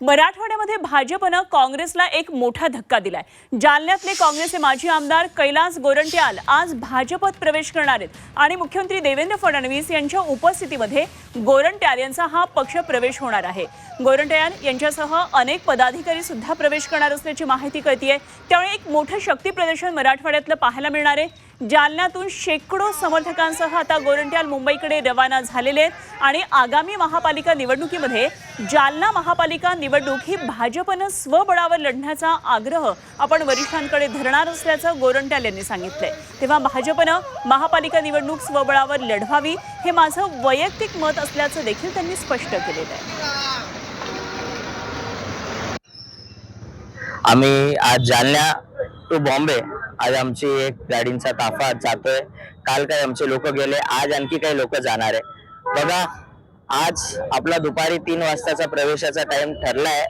मराठवाड्यामध्ये भाजपनं काँग्रेसला एक मोठा धक्का दिलाय. जालन्यातले काँग्रेसचे माजी आमदार कैलास गोरंट्याल आज भाजपत प्रवेश करणार आहेत. आणि मुख्यमंत्री देवेंद्र फडणवीस यांच्या उपस्थितीमध्ये गोरंट्याल यांचा हा पक्ष प्रवेश होणार आहे. गोरंट्याल यांच्यासह अनेक पदाधिकारी सुद्धा प्रवेश करणार असल्याची माहिती कळतीये. त्यामुळे एक मोठं शक्ती प्रदर्शन मराठवाड्यातलं पाहायला मिळणार आहे. जालन्यातून शेकडो समर्थकांसह आता गोरंट्याल मुंबईकडे रवाना झालेले आहेत. आणि आगामी महापालिका निवडणुकीमध्ये जालना महापालिका निवडणूक ही भाजपनं स्वबळावर लढण्याचा आग्रह आपण वरिष्ठांकडे धरणार असल्याचं गोरंट्याल यांनी सांगितलंय. तेव्हा भाजपनं महापालिका निवडणूक स्वबळावर लढवावी हे माझं वैयक्तिक मत असल्याचं देखील त्यांनी स्पष्ट केलेलं आहे. आम्ही आज जालन्या टू बॉम्बे आज आमची एक गाडींचा ताफा जातोय. काल काही आमचे लोक गेले आज आणखी काही लोक जाणार आहे. बघा आज आपला दुपारी तीन वाजताचा प्रवेशाचा टाइम ठरलाय.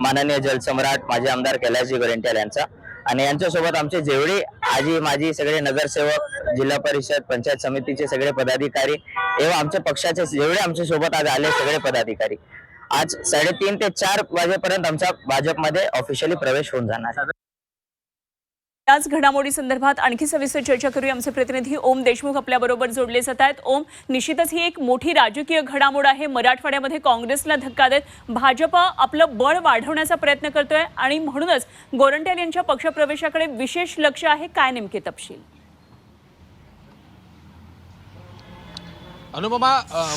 माननीय जलसम्राट माजी आमदार कैलासजी गोरेंट्याल यांचा. आणि यांच्यासोबत आमचे जेवढे आजी माजी सगळे नगरसेवक जिल्हा परिषद पंचायत समितीचे सगळे पदाधिकारी एवं आमच्या पक्षाचे जेवढे आमच्यासोबत आज आले सगळे पदाधिकारी. आज साडेतीन ते चार वाजेपर्यंत आमचा भाजपमध्ये ऑफिशियली प्रवेश होऊन जाणार. याच घडामोडी संदर्भात आणखी सविस्तर चर्चा करूया. आमचे प्रतिनिधी ओम देशमुख आपल्याबरोबर जोडले जात आहेत. ओम निश्चितच ही एक मोठी राजकीय घडामोड आहे. मराठवाड्यामध्ये काँग्रेसला धक्का देत भाजप आपलं बळ वाढवण्याचा प्रयत्न करतोय आणि म्हणूनच गोरंट्याल यांच्या पक्षप्रवेशाकडे विशेष लक्ष आहे. काय नेमके तपशील? अनुपमा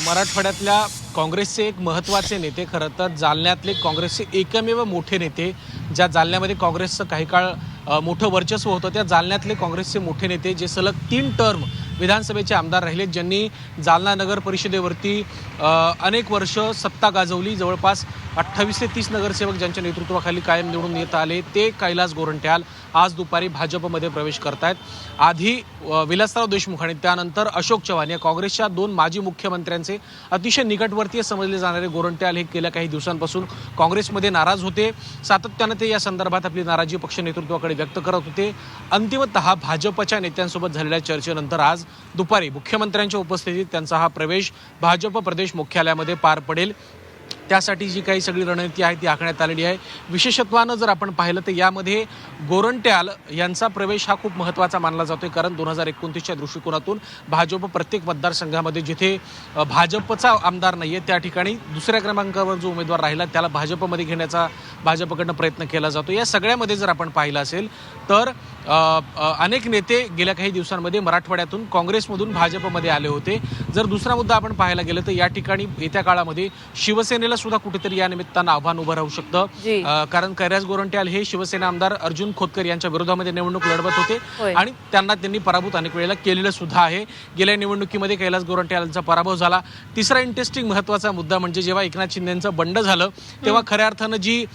मराठवाड्यातल्या काँग्रेसचे एक महत्त्वाचे नेते खरं तर जालन्यातले काँग्रेसचे एकमेव मोठे नेते ज्या जालन्यामध्ये काँग्रेसचं काही काळ मोठं वर्चस्व होतं. त्या जालन्यातले काँग्रेसचे मोठे नेते जे सलग तीन टर्म विधानसभेचे आमदार राहिले ज्यांनी जालना नगर परिषदेवरती अनेक वर्ष सत्ता गाजवली. जवळपास अठ्ठावीस ते तीस नगरसेवक ज्यांच्या नेतृत्वाखाली कायम निवडून येत आले ते कैलास गोरंट्याल आज दुपारी भाजपमध्ये प्रवेश करतायत. आधी विलासराव देशमुख आणि त्यानंतर अशोक चव्हाण या काँग्रेसच्या दोन माजी मुख्यमंत्र्यांचे अतिशय निकटवर्तीय समजले जाणारे गोरंट्याल हे गेल्या काही दिवसांपासून काँग्रेसमध्ये नाराज होते. सातत्यानं ते या संदर्भात आपली नाराजी पक्ष नेतृत्वाकडे व्यक्त करत होते. अंतिमतः भाजपच्या नेत्यांसोबत झालेल्या चर्चेनंतर आज दुपारी मुख्यमंत्र्यांच्या उपस्थितीत त्यांचा हा प्रवेश भाजप प्रदेश मुख्यालयामध्ये पार पडेल. त्यासाठी जी काही सगळी रणनीती आहे ती आखण्यात आलेली आहे. विशेषत्वानं जर आपण पाहिलं तर यामध्ये गोरंट्याल यांचा प्रवेश हा खूप महत्त्वाचा मानला जातोय कारण दोन हजार एकोणतीसच्या दृष्टिकोनातून भाजप प्रत्येक मतदारसंघामध्ये जिथे भाजपचा आमदार नाही आहे त्या ठिकाणी दुसऱ्या क्रमांकावर जो उमेदवार राहिला त्याला भाजपमध्ये घेण्याचा भाजपकडनं प्रयत्न केला जातो. या सगळ्यामध्ये जर आपण पाहिलं असेल तर अनेक नेते गेल्या काही दिवसांमध्ये मराठवाड्यातून काँग्रेसमधून भाजपमध्ये आले होते. जर दुसरा मुद्दा आपण पाहायला गेलं तर या ठिकाणी येत्या काळामध्ये शिवसेनेला सुद्धा कुठेतरी या निमित्तानं आव्हान उभं राहू शकतं. कारण कैलास गोरंट्याल हे शिवसेना आमदार अर्जुन खोतकर यांच्या विरोधामध्ये निवडणूक लढवत. होते आणि त्यांना त्यांनी पराभूत अनेक वेळेला केलेलं सुद्धा आहे. गेल्या निवडणुकीमध्ये कैलास गोरंट्याल यांचा पराभव झाला. तिसरा इंटरेस्टिंग महत्त्वाचा मुद्दा म्हणजे जेव्हा एकनाथ शिंदेचं बंड झालं तेव्हा खऱ्या अर्थानं जी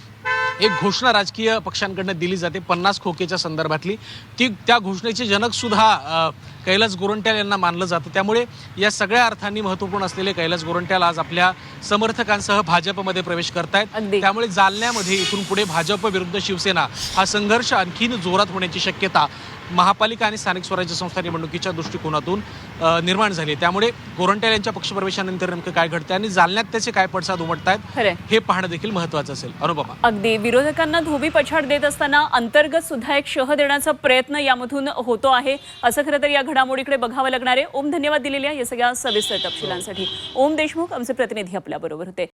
एक घोषणा राजकीय पक्षांकडनं दिली जाते पन्नास खोकेच्या संदर्भातली. ती त्या घोषणेचे जनक सुद्धा अ, कैलास गोरंट्याल यांना मानलं जातं. त्यामुळे या सगळ्या अर्थांनी महत्त्वपूर्ण असलेले कैलास गोरंट्याल आज आपल्या समर्थकांसह भाजपमध्ये प्रवेश करतायत. त्यामुळे जालन्यामध्ये इथून पुढे भाजप विरुद्ध शिवसेना हा संघर्ष आणखीन जोरात होण्याची शक्यता महापालिका आणि स्थानिक स्वराज्य संस्था निवडणुकीच्या दृष्टिकोनातून निर्माण झाली त्यामुळे गोरंट्याल यांच्या पक्षप्रवेशानंतर नेमकं काय घडतं आणि जालन्यात त्याचे काय पडसाद उमटतायत हे पाहणं देखील महत्वाचं असेल. अनुपमा अगदी. विरोधकांना धोबी पछाड देत असताना अंतर्गत सुद्धा एक शह देण्याचा प्रयत्न यामधून होतो आहे. असं खरं तर या घडामोडीकडे बघावं लागणार आहे. ओम धन्यवाद दिलेल्या या सगळ्या सविस्तर तपशिलांसाठी. ओम देशमुख आमचे प्रतिनिधी आपल्याबरोबर होते.